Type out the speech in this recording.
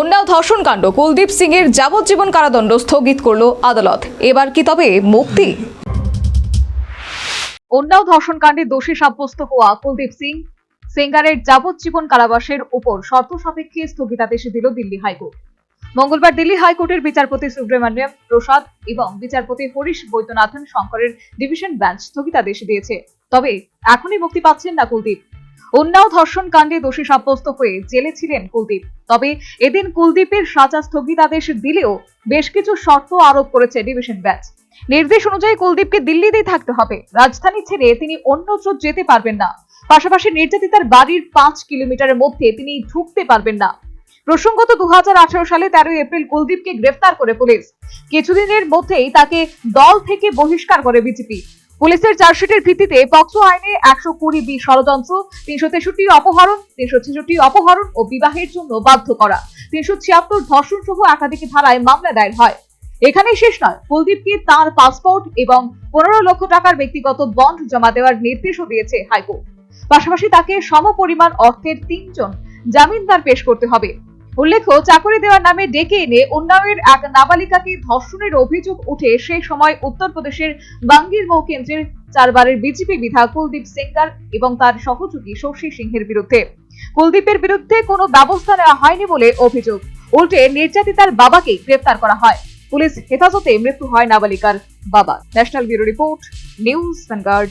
উন্নাও ধর্ষণ কাণ্ড। কুলদীপ সিং এর যাবজ্জীবন কারাদণ্ড স্থগিত করল আদালত। এবার কি তবে মুক্তি? উন্নাও ধর্ষণ কাণ্ডে দোষী সাব্যস্ত হওয়া কুলদীপ সিং, সেঙ্গারের যাবজ্জীবন কারাবাসের উপর শর্ত সাপেক্ষে স্থগিতাদেশ দিল দিল্লি হাইকোর্ট। মঙ্গলবার দিল্লি হাইকোর্টের বিচারপতি সুব্রমণ্যম প্রসাদ এবং বিচারপতি হরিশ বৈদ্যনাথন শঙ্করের ডিভিশন বেঞ্চ স্থগিতাদেশ দিয়েছে। তবে এখনই মুক্তি পাচ্ছেন না কুলদীপ। উন্নাও ধর্ষণ কাণ্ডে দোষী সাব্যস্ত হয়ে জেলে ছিলেন কুলদীপ। তবে এদিন কুলদীপের সাজা স্থগিতাদেশ দিলেও বেশ কিছু শর্ত আরোপ করেছে ডিভিশন বেঞ্চ নির্দেশ অনুযায়ী কুলদীপকে দিল্লিতেই থাকতে হবে। রাজধানী ছেড়ে তিনি অন্যত্র যেতে পারবেন না। পাশাপাশি নির্যাতিতার বাড়ির পাঁচ কিলোমিটারের মধ্যে তিনি ঢুকতে পারবেন না। প্রসঙ্গত দু হাজার আঠারো সালে তেরোই এপ্রিল কুলদীপকে গ্রেফতার করে পুলিশ। কিছুদিনের মধ্যেই তাকে দল থেকে বহিষ্কার করে বিজেপি। পুলিশের চার্জশিটের ভিত্তিতে পক্সো আইনে একশো কুড়ি বি ষড়যন্ত্র, তিনশো তেষট্টি অপহরণ, তিনশো ছেষট্টি অপহরণ ও বিবাহের জন্য বাধ্য করা। তিনশো ছিয়াত্তর ধর্ষণ সহ একাধিক ধারায় মামলা দায়ের হয়। এখানেই শেষ নয়, কুলদীপকে তার পাসপোর্ট এবং পনেরো লক্ষ টাকার ব্যক্তিগত বন্ড জমা দেওয়ার নির্দেশও দিয়েছে হাইকোর্ট। পাশাপাশি তাকে সমপরিমাণ অর্থের তিনজন জামিনদার পেশ করতে হবে। উল্লেখ্য, চাকরি দেওয়ার নামে ডেকে এনে উন্নাওয়ের এক নাবালিকাকে ধর্ষণের অভিযোগ উঠে সেই সময় উত্তরপ্রদেশের বাঙ্গির মৌ কেন্দ্রের চারবারের বিজেপি বিধায়ক কুলদীপ সেঙ্গার এবং তার সহযোগী শশী সিংহের বিরুদ্ধে। কুলদীপের বিরুদ্ধে কোনো ব্যবস্থা নেওয়া হয়নি বলে অভিযোগ। উল্টে নির্যাতিতার বাবাকে গ্রেফতার করা হয়। পুলিশ হেফাজতে মৃত্যু হয় নাবালিকার বাবা। National bureau report, news vanguard.